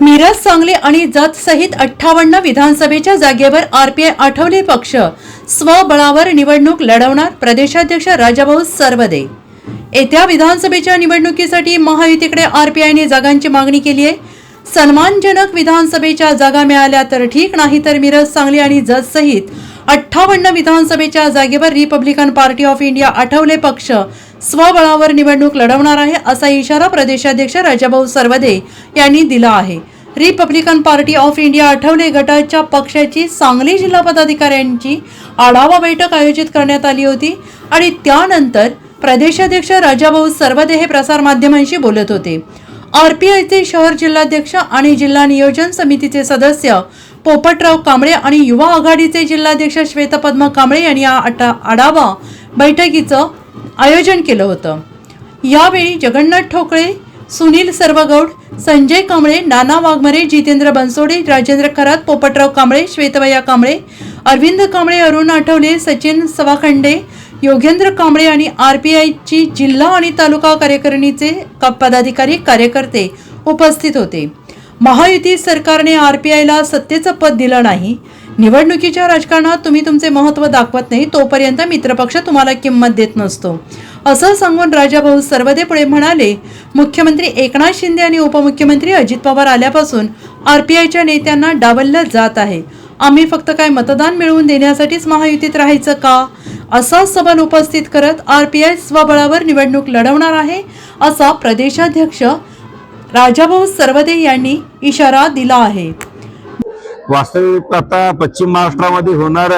मिरज सांगली आणि जत सहित अठ्ठावन्न विधानसभेच्या जागेवर आरपीआय आठवले पक्ष. स्वबळावर निवडणूक लढवणार प्रदेशाध्यक्ष राजाभाऊ सरवदे. येत्या विधानसभेच्या निवडणुकीसाठी महायुतीकडे आरपीआयने जागांची मागणी केली आहे. सन्मानजनक विधानसभेच्या जागा मिळाल्या तर ठीक नाही तर मिरज सांगली आणि जत सहित अठ्ठावन्न विधानसभेच्या जागेवर Republican party of India Athawale पक्ष स्वबळावर निवडणूक लढवणार आहे असा इशारा प्रदेशाध्यक्ष राजाभाऊ सरवदे यांनी दिला आहे. Republican party of India Athawale गटाच्या पक्षाची सांगली जिल्हा पदाधिकाऱ्यांची आढावा बैठक आयोजित करण्यात आली होती आणि त्यानंतर प्रदेशाध्यक्ष राजाभाऊ सरवदे हे प्रसारमाध्यमांशी बोलत होते. आरपीआयचे शहर जिल्हाध्यक्ष आणि जिल्हा नियोजन समितीचे सदस्य पोपटराव कांबळे आणि युवा आघाडीचे जिल्हाध्यक्ष श्वेतपद्म कांबळे यांनी या आटा- आढावा बैठकीचं आयोजन केलं होतं. यावेळी जगन्नाथ ठोकळे सुनील सर्वगौड संजय कांबळे नाना वाघमरे जितेंद्र बनसोडे राजेंद्र खरात पोपटराव कांबळे श्वेतवया कांबळे अरविंद कांबळे अरुण आठवले सचिन सवाखंडे योगेंद्र कांबळे आणि आर पी आयची जिल्हा आणि तालुका कार्यकारिणीचे पदाधिकारी कार्यकर्ते उपस्थित होते. महायुती सरकारने आर पी आयला सत्तेचं पद दिलं नाही. निवडणुकीच्या राजकारणात तुम्ही तुमचे महत्त्व दाखवत नाही तोपर्यंत मित्रपक्ष तुम्हाला किंमत देत नसतो. असं सांगून राजाभाऊ सर्वदे पुढे म्हणाले मुख्यमंत्री एकनाथ शिंदे आणि उपमुख्यमंत्री अजित पवार आल्यापासून आर पी आयच्या नेत्यांना डावललं जात आहे. आम्ही फक्त काय मतदान मिळवून देण्यासाठीच महायुतीत राहायचं का? असा सवाल उपस्थित करत आरपीआय स्वबळावर निवडणूक लढवणार आहे असा प्रदेशाध्यक्ष राजाभाऊ सर्वदे यांनी इशारा दिला आहे. वास्तविक आता पश्चिम महाराष्ट्रामध्ये होणार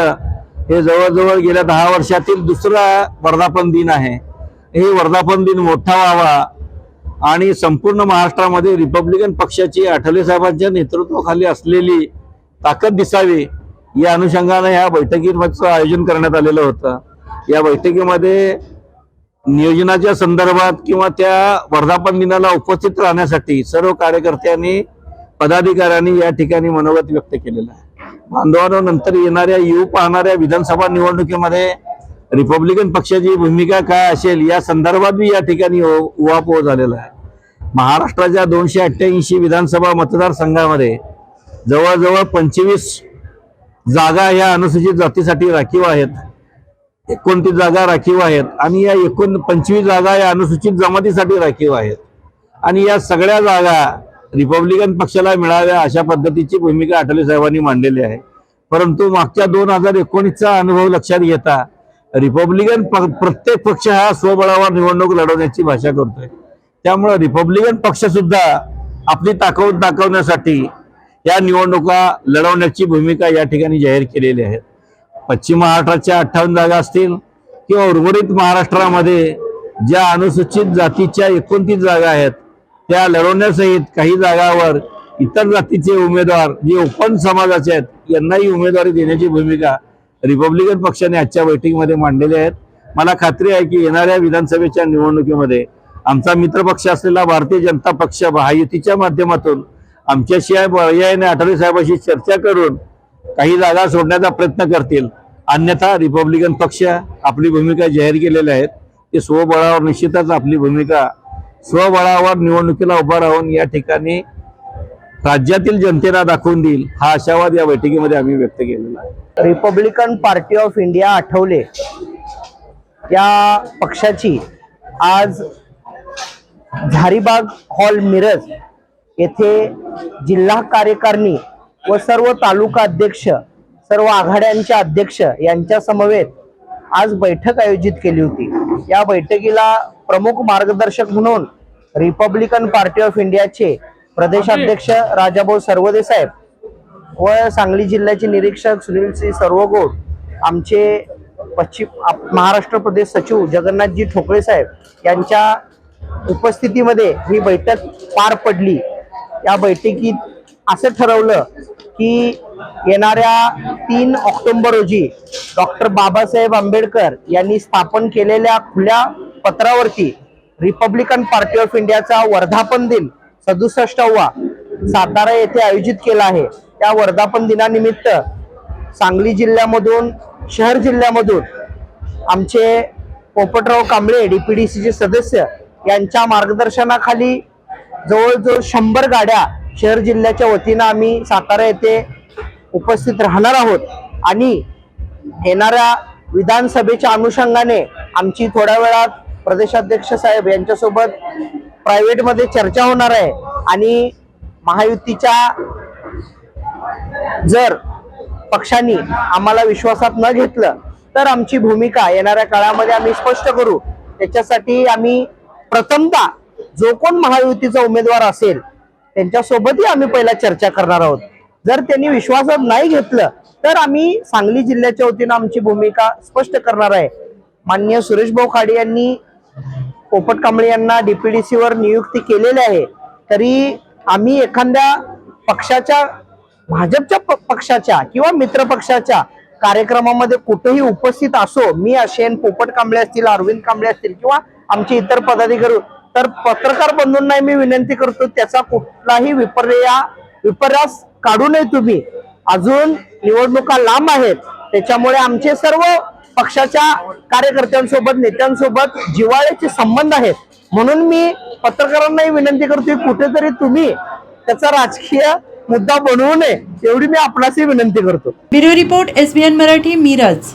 हे जवळजवळ गेल्या दहा वर्षातील दुसरा वर्धापन दिन आहे. हे वर्धापन दिन मोठा व्हावा आणि संपूर्ण महाराष्ट्रामध्ये रिपब्लिकन पक्षाची आठवले साहेबांच्या नेतृत्वाखाली असलेली ताकद दिसावी या अनुषंगाने ह्या बैठकीचं आयोजन करण्यात आलेलं होतं. या बैठकीमध्ये नियोजनाच्या संदर्भात किंवा त्या वर्धापन दिनाला उपस्थित राहण्यासाठी सर्व कार्यकर्त्यांनी पदाधिकाऱ्यांनी या ठिकाणी मनोगत व्यक्त केलेलं आहे. बांधवांनो नंतर येणाऱ्या येऊ पाहणाऱ्या विधानसभा निवडणुकीमध्ये रिपब्लिकन पक्षाची भूमिका काय असेल या संदर्भात बी या ठिकाणी उहापोह झालेला आहे. महाराष्ट्राच्या दोनशे अठ्ठ्याऐंशी विधानसभा मतदारसंघामध्ये जवळजवळ पंचवीस जागा या अनुसूचित जातीसाठी राखीव आहेत. एकोणतीस जागा राखीव आहेत आणि या एकूण पंचवीस जागा या अनुसूचित जमातीसाठी राखीव आहेत. आणि या सगळ्या जागा रिपब्लिकन पक्षाला मिळाव्या अशा पद्धतीची भूमिका अटले साहेबांनी मांडलेली आहे. परंतु मागच्या दोन हजार एकोणीसचा अनुभव लक्षात घेता रिपब्लिकन प्रत्येक पक्ष हा स्वबळावर निवडणूक लढवण्याची भाषा करतोय. त्यामुळे रिपब्लिकन पक्ष सुद्धा आपली ताकद दाखवण्यासाठी या निवडणुका लढवण्याची भूमिका या ठिकाणी जाहीर केलेली आहे. पश्चिम महाराष्ट्राच्या अठ्ठावन्न जागा असतील किंवा उर्वरित महाराष्ट्रामध्ये ज्या अनुसूचित जातीच्या एकोणतीस जागा आहेत त्या लढवण्यासहित काही जागावर इतर जातीचे उमेदवार जे ओपन समाजाचे आहेत यांनाही उमेदवारी देण्याची भूमिका रिपब्लिकन पक्षाने आजच्या बैठकीमध्ये मांडलेली आहेत मला खात्री आहे की येणाऱ्या विधानसभेच्या निवडणुकीमध्ये आमचा मित्रपक्ष असलेला भारतीय जनता पक्ष महायुतीच्या माध्यमातून आमच्याशिवाय पर्यायाने आठवले साहेबांशी चर्चा करून काही जागा सोडण्याचा प्रयत्न करतील. अन्यथा रिपब्लिकन पक्ष आपली भूमिका जाहीर केलेल्या आहेत. ते स्वबळावर निश्चितच आपली भूमिका स्वबळावर निवडणुकीला उभा राहून या ठिकाणी राज्यातील जनतेला दाखवून देईल हा आशावाद या बैठकीमध्ये आम्ही व्यक्त केलेला आहे. Republican party of India Athawale या पक्षाची आज झारीबाग हॉल मिरज येथे जिल्हा कार्यकारिणी व सर्व तालुका अध्यक्ष सर्व आघाड्यांचे अध्यक्ष यांच्या समवेत आज बैठक आयोजित केली होती. या बैठकीला प्रमुख मार्गदर्शक म्हणून रिपब्लिकन पार्टी ऑफ इंडियाचे प्रदेशाध्यक्ष राजाभाऊ सर्वदे साहेब व सांगली जिल्ह्याचे निरीक्षक सुनील सिंह सर्वगोड आमचे पश्चिम महाराष्ट्र प्रदेश सचिव जगन्नाथजी ठोकळे साहेब यांच्या उपस्थितीमध्ये ही बैठक पार पडली. या बैठकीत असं ठरवलं की येणाऱ्या तीन ऑक्टोबर रोजी डॉक्टर बाबासाहेब आंबेडकर यांनी स्थापन केलेल्या खुल्या पत्रावरती रिपब्लिकन पार्टी ऑफ इंडियाचा वर्धापन दिन सदुसष्टावा सातारा येथे आयोजित केला आहे. त्या वर्धापन दिनानिमित्त सांगली जिल्ह्यामधून शहर जिल्ह्यामधून आमचे पोपटराव कांबळे डीपीडीसीचे सदस्य यांच्या मार्गदर्शनाखाली जवळजवळ शंभर गाड्या शहर जिल्ह्याच्या वतीनं आम्ही सातारा येथे उपस्थित राहणार आहोत. आणि येणाऱ्या विधानसभेच्या अनुषंगाने आमची थोड्या वेळात प्रदेशाध्यक्ष साहेब यांच्यासोबत प्रायव्हेटमध्ये चर्चा होणार आहे. आणि महायुतीच्या जर पक्षांनी आम्हाला विश्वासात न घेतलं तर आमची भूमिका येणाऱ्या काळामध्ये आम्ही स्पष्ट करू. त्याच्यासाठी आम्ही प्रथमता जो कोण महायुतीचा उमेदवार असेल त्यांच्यासोबतही आम्ही पहिला चर्चा करणार आहोत. जर त्यांनी विश्वासात नाही घेतलं तर आम्ही सांगली जिल्ह्याच्या वतीनं आमची भूमिका स्पष्ट करणार आहे. माननीय सुरेश भाऊ खाडे यांनी पोपट कांबळे यांना डीपीडीसीवर नियुक्ती केलेली आहे. तरी आम्ही एखाद्या पक्षाच्या भाजपच्या प- पक्षाच्या किंवा मित्र पक्षाच्या कार्यक्रमामध्ये कुठेही उपस्थित असो मी असेन पोपट कांबळे असतील अरविंद कांबळे असतील किंवा आमचे इतर पदाधिकारी तर पत्रकार बंधूंना मी विनंती करतो त्याचा कुठलाही विपर्या विपर्यास काढू नये तुम्ही. अजून निवडणुका लांब आहेत. त्याच्यामुळे आमचे सर्व पक्षाच्या कार्यकर्त्यांसोबत नेत्यांसोबत जिव्हाळ्याचे संबंध आहेत. म्हणून मी पत्रकारांनाही विनंती करतोय कुठेतरी तुम्ही त्याचा राजकीय मुद्दा बनवू नये एवढी मी आपणासही विनंती करतो. Bureau report SBN Marathi Miraj.